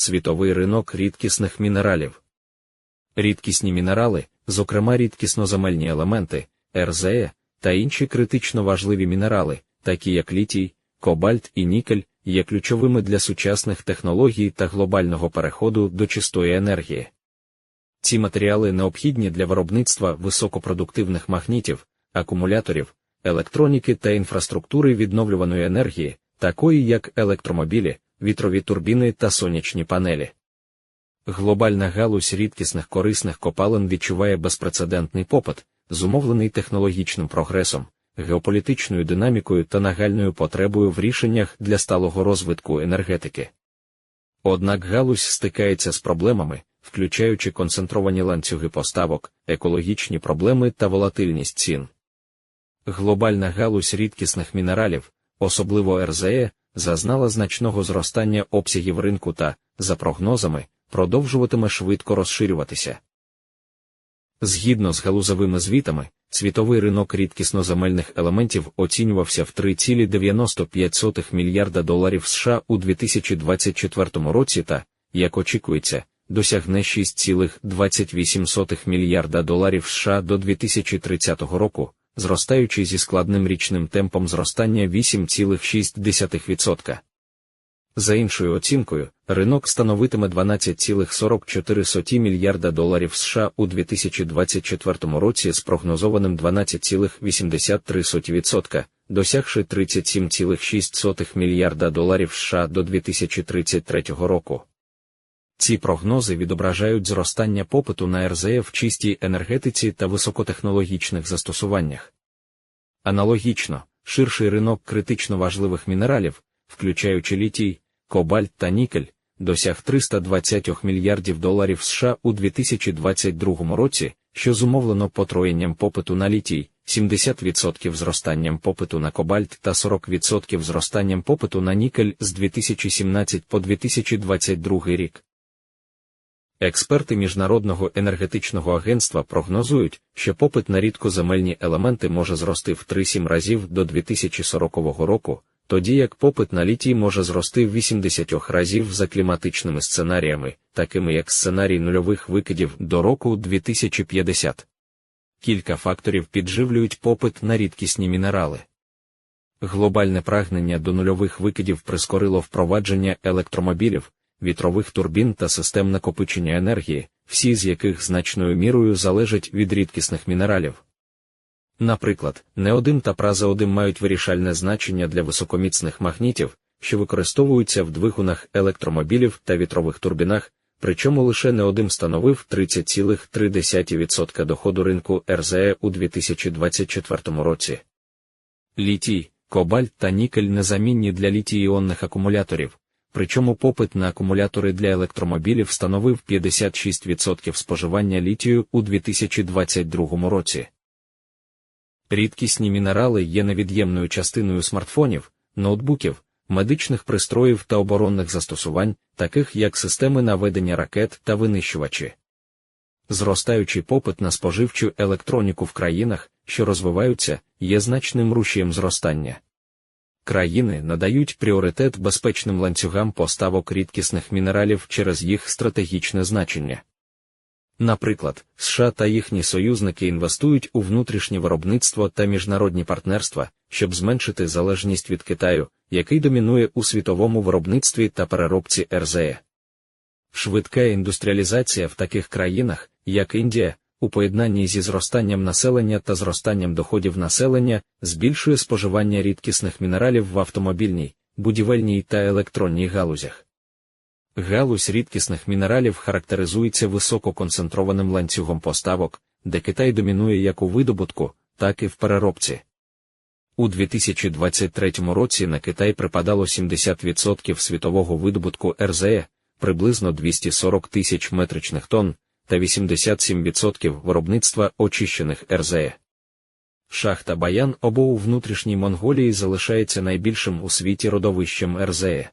світовий ринок рідкісних мінералів. Рідкісні мінерали, зокрема рідкісноземельні елементи, РЗЕ та інші критично важливі мінерали, такі як літій, кобальт і нікель, є ключовими для сучасних технологій та глобального переходу до чистої енергії. Ці матеріали необхідні для виробництва високопродуктивних магнітів, акумуляторів, електроніки та інфраструктури відновлюваної енергії, такої як електромобілі, вітрові турбіни та сонячні панелі. Глобальна галузь рідкісних корисних копалин відчуває безпрецедентний попит, зумовлений технологічним прогресом, геополітичною динамікою та нагальною потребою в рішеннях для сталого розвитку енергетики. Однак галузь стикається з проблемами, включаючи концентровані ланцюги поставок, екологічні проблеми та волатильність цін. Глобальна галузь рідкісних мінералів, особливо РЗЕ, зазнала значного зростання обсягів ринку та, за прогнозами, продовжуватиме швидко розширюватися. Згідно з галузовими звітами, світовий ринок рідкісноземельних елементів оцінювався в 3,95 мільярда доларів США у 2024 році та, як очікується, досягне 6,28 мільярда доларів США до 2030 року, зростаючи зі складним річним темпом зростання 8,6%. За іншою оцінкою, ринок становитиме 12,44 мільярда доларів США у 2024 році з прогнозованим 12,83%, досягши 37,6 мільярда доларів США до 2033 року. Ці прогнози відображають зростання попиту на РЗЕ в чистій енергетиці та високотехнологічних застосуваннях. Аналогічно, ширший ринок критично важливих мінералів, включаючи літій, кобальт та нікель, досяг 320 мільярдів доларів США у 2022 році, що зумовлено потроєнням попиту на літій, 70% зростанням попиту на кобальт та 40% зростанням попиту на нікель з 2017 по 2022 рік. Експерти Міжнародного енергетичного агентства прогнозують, що попит на рідкоземельні елементи може зрости в 3-7 разів до 2040 року, тоді як попит на літій може зрости в 80 разів за кліматичними сценаріями, такими як сценарій нульових викидів до року 2050. Кілька факторів підживлюють попит на рідкісні мінерали. Глобальне прагнення до нульових викидів прискорило впровадження електромобілів, вітрових турбін та систем накопичення енергії, всі з яких значною мірою залежать від рідкісних мінералів. Наприклад, неодим та празеодим мають вирішальне значення для високоміцних магнітів, що використовуються в двигунах електромобілів та вітрових турбінах, причому лише неодим становив 30,3% доходу ринку РЗЕ у 2024 році. Літій, кобальт та нікель незамінні для літій-іонних акумуляторів, причому попит на акумулятори для електромобілів становив 56% споживання літію у 2022 році. Рідкісні мінерали є невід'ємною частиною смартфонів, ноутбуків, медичних пристроїв та оборонних застосувань, таких як системи наведення ракет та винищувачі. Зростаючий попит на споживчу електроніку в країнах, що розвиваються, є значним рушієм зростання. Країни надають пріоритет безпечним ланцюгам поставок рідкісних мінералів через їх стратегічне значення. Наприклад, США та їхні союзники інвестують у внутрішнє виробництво та міжнародні партнерства, щоб зменшити залежність від Китаю, який домінує у світовому виробництві та переробці РЗЕ. Швидка індустріалізація в таких країнах, як Індія, у поєднанні зі зростанням населення та зростанням доходів населення, збільшує споживання рідкісних мінералів в автомобільній, будівельній та електронній галузях. Галузь рідкісних мінералів характеризується висококонцентрованим ланцюгом поставок, де Китай домінує як у видобутку, так і в переробці. У 2023 році на Китай припадало 70% світового видобутку РЗЕ, приблизно 240 тисяч метричних тонн, та 87% виробництва очищених РЗЕ. Шахта Баян обо у внутрішній Монголії залишається найбільшим у світі родовищем РЗЕ.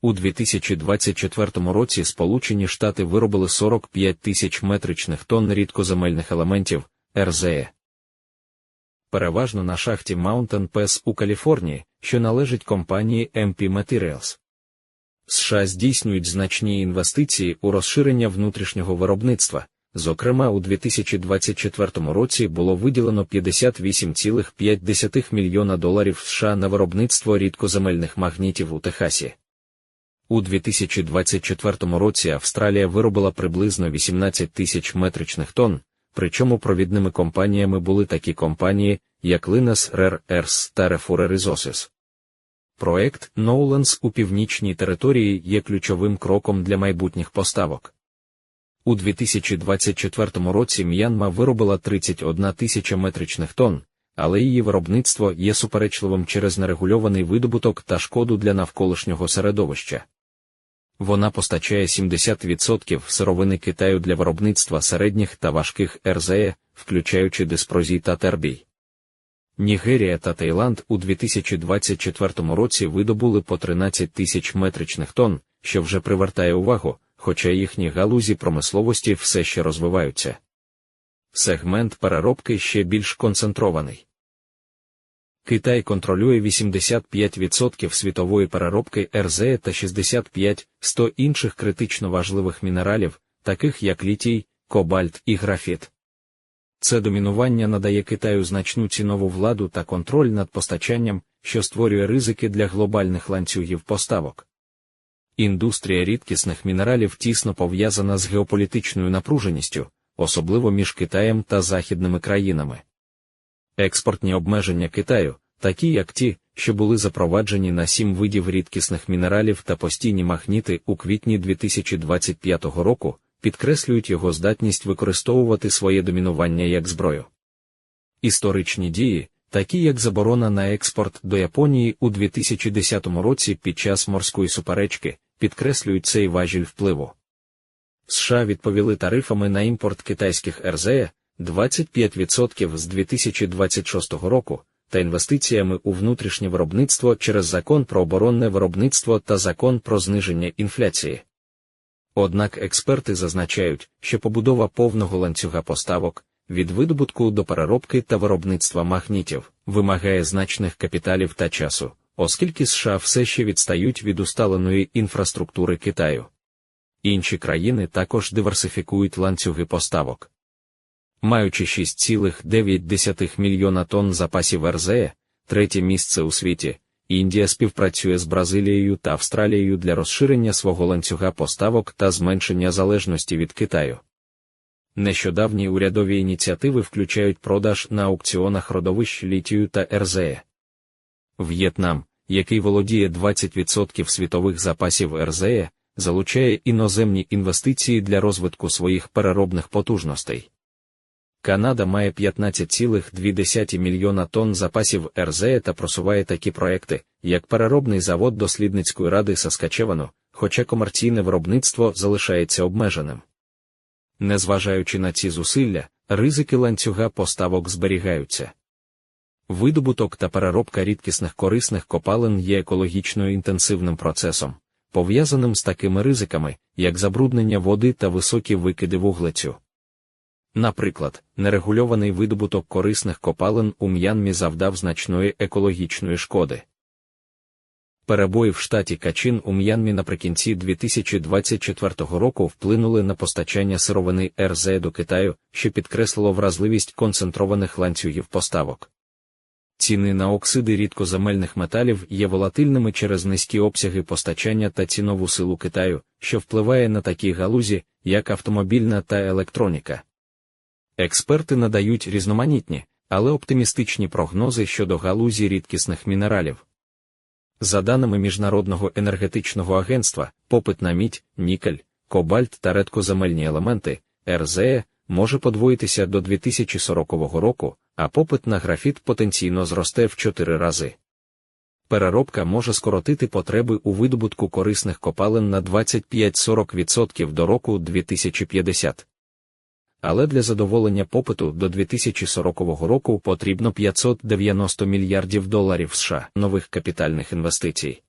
У 2024 році Сполучені Штати виробили 45 тисяч метричних тонн рідкоземельних елементів РЗЕ. Переважно на шахті Mountain Pass у Каліфорнії, що належить компанії MP Materials. США здійснюють значні інвестиції у розширення внутрішнього виробництва. Зокрема, у 2024 році було виділено 58,5 мільйона доларів США на виробництво рідкоземельних магнітів у Техасі. У 2024 році Австралія виробила приблизно 18 тисяч метричних тонн, причому провідними компаніями були такі компанії, як Linas Rare Earths та Refure Resources. Проект Nolan's у північній території є ключовим кроком для майбутніх поставок. У 2024 році М'янма виробила 31 тисяча метричних тонн, але її виробництво є суперечливим через нерегульований видобуток та шкоду для навколишнього середовища. Вона постачає 70% сировини Китаю для виробництва середніх та важких РЗЕ, включаючи диспрозій та тербій. Нігерія та Таїланд у 2024 році видобули по 13 тисяч метричних тонн, що вже привертає увагу, хоча їхні галузі промисловості все ще розвиваються. Сегмент переробки ще більш концентрований. Китай контролює 85% світової переробки РЗЕ та 65-100 інших критично важливих мінералів, таких як літій, кобальт і графіт. Це домінування надає Китаю значну цінову владу та контроль над постачанням, що створює ризики для глобальних ланцюгів поставок. Індустрія рідкісних мінералів тісно пов'язана з геополітичною напруженістю, особливо між Китаєм та західними країнами. Експортні обмеження Китаю, такі як ті, що були запроваджені на сім видів рідкісних мінералів та постійні магніти у квітні 2025 року, підкреслюють його здатність використовувати своє домінування як зброю. Історичні дії, такі як заборона на експорт до Японії у 2010 році під час морської суперечки, підкреслюють цей важіль впливу. США відповіли тарифами на імпорт китайських РЗЕ 25% з 2026 року та інвестиціями у внутрішнє виробництво через закон про оборонне виробництво та закон про зниження інфляції. Однак експерти зазначають, що побудова повного ланцюга поставок від видобутку до переробки та виробництва магнітів вимагає значних капіталів та часу, оскільки США все ще відстають від усталеної інфраструктури Китаю. Інші країни також диверсифікують ланцюги поставок. Маючи 6,9 мільйона тонн запасів РЗЕ, третє місце у світі, Індія співпрацює з Бразилією та Австралією для розширення свого ланцюга поставок та зменшення залежності від Китаю. Нещодавні урядові ініціативи включають продаж на аукціонах родовищ літію та РЗЕ. В'єтнам, який володіє 20% світових запасів РЗЕ, залучає іноземні інвестиції для розвитку своїх переробних потужностей. Канада має 15,2 мільйона тонн запасів РЗЕ та просуває такі проекти, як переробний завод дослідницької ради Саскачевану, хоча комерційне виробництво залишається обмеженим. Незважаючи на ці зусилля, ризики ланцюга поставок зберігаються. Видобуток та переробка рідкісних корисних копалин є екологічно інтенсивним процесом, пов'язаним з такими ризиками, як забруднення води та високі викиди вуглецю. Наприклад, нерегульований видобуток корисних копалин у М'янмі завдав значної екологічної шкоди. Перебої в штаті Качин у М'янмі наприкінці 2024 року вплинули на постачання сировини РЗ до Китаю, що підкреслило вразливість концентрованих ланцюгів поставок. Ціни на оксиди рідкоземельних металів є волатильними через низькі обсяги постачання та цінову силу Китаю, що впливає на такі галузі, як автомобільна та електроніка. Експерти надають різноманітні, але оптимістичні прогнози щодо галузі рідкісних мінералів. За даними Міжнародного енергетичного агентства, попит на мідь, нікель, кобальт та редкоземельні елементи РЗЕ може подвоїтися до 2040 року, а попит на графіт потенційно зросте в 4 рази. Переробка може скоротити потреби у видобутку корисних копалин на 25-40% до року 2050 але для задоволення попиту до 2040 року потрібно 590 мільярдів доларів США нових капітальних інвестицій.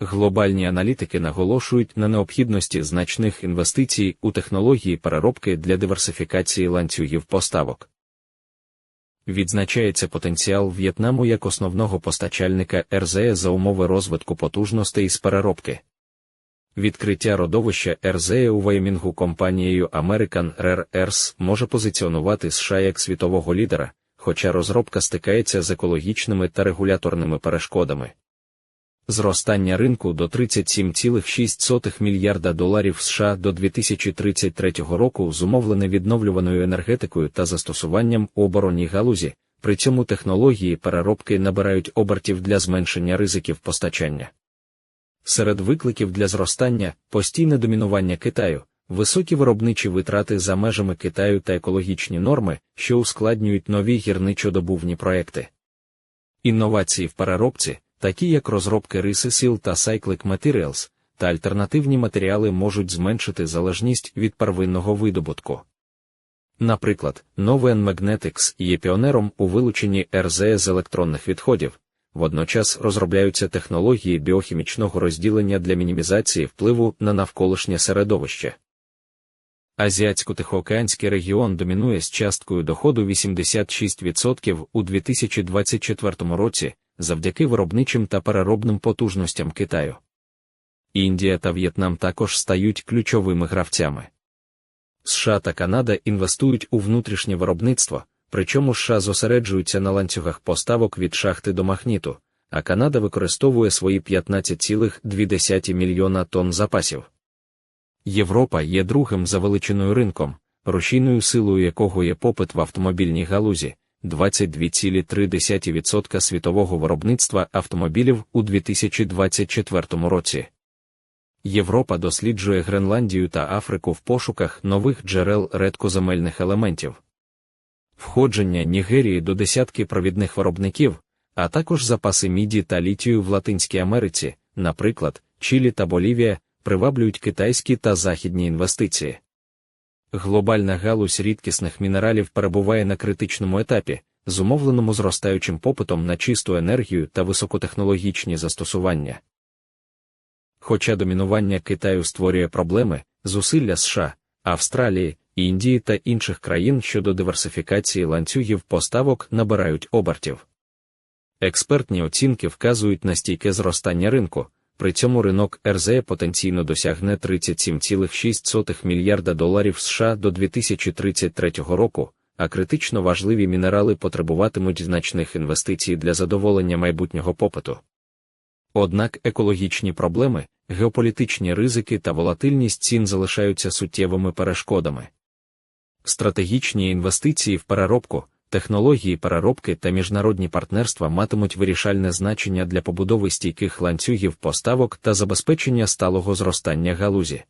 Глобальні аналітики наголошують на необхідності значних інвестицій у технології переробки для диверсифікації ланцюгів поставок. Відзначається потенціал В'єтнаму як основного постачальника РЗЕ за умови розвитку потужностей з переробки. Відкриття родовища РЗЕ у Ваймінгу компанією American Rare Earths може позиціонувати США як світового лідера, хоча розробка стикається з екологічними та регуляторними перешкодами. Зростання ринку до 37,6 мільярда доларів США до 2033 року зумовлене відновлюваною енергетикою та застосуванням у оборонній галузі, при цьому технології переробки набирають обертів для зменшення ризиків постачання. Серед викликів для зростання постійне домінування Китаю, високі виробничі витрати за межами Китаю та екологічні норми, що ускладнюють нові гірничодобувні проекти. Інновації в переробці, такі як розробки риси сіл та Cyclic Materials, та альтернативні матеріали можуть зменшити залежність від первинного видобутку. Наприклад, Noven Magnetics є піонером у вилученні РЗЕ з електронних відходів, водночас розробляються технології біохімічного розділення для мінімізації впливу на навколишнє середовище. Азіатсько-Тихоокеанський регіон домінує з часткою доходу 86% у 2024 році завдяки виробничим та переробним потужностям Китаю. Індія та В'єтнам також стають ключовими гравцями. США та Канада інвестують у внутрішнє виробництво, причому США зосереджуються на ланцюгах поставок від шахти до махніту, а Канада використовує свої 15,2 мільйона тонн запасів. Європа є другим за величиною ринком, рушійною силою якого є попит в автомобільній галузі 22,3% світового виробництва автомобілів у 2024 році. Європа досліджує Гренландію та Африку в пошуках нових джерел редкоземельних елементів. Входження Нігерії до десятки провідних виробників, а також запаси міді та літію в Латинській Америці, наприклад, Чилі та Болівія, приваблюють китайські та західні інвестиції. Глобальна галузь рідкісних мінералів перебуває на критичному етапі, зумовленому зростаючим попитом на чисту енергію та високотехнологічні застосування. Хоча домінування Китаю створює проблеми, зусилля США, Австралії, Індії та інших країн щодо диверсифікації ланцюгів поставок набирають обертів. Експертні оцінки вказують на стійке зростання ринку, при цьому ринок РЗЕ потенційно досягне 37,6 мільярда доларів США до 2033 року, а критично важливі мінерали потребуватимуть значних інвестицій для задоволення майбутнього попиту. Однак екологічні проблеми, геополітичні ризики та волатильність цін залишаються суттєвими перешкодами. Стратегічні інвестиції в переробку, технології переробки та міжнародні партнерства матимуть вирішальне значення для побудови стійких ланцюгів поставок та забезпечення сталого зростання галузі.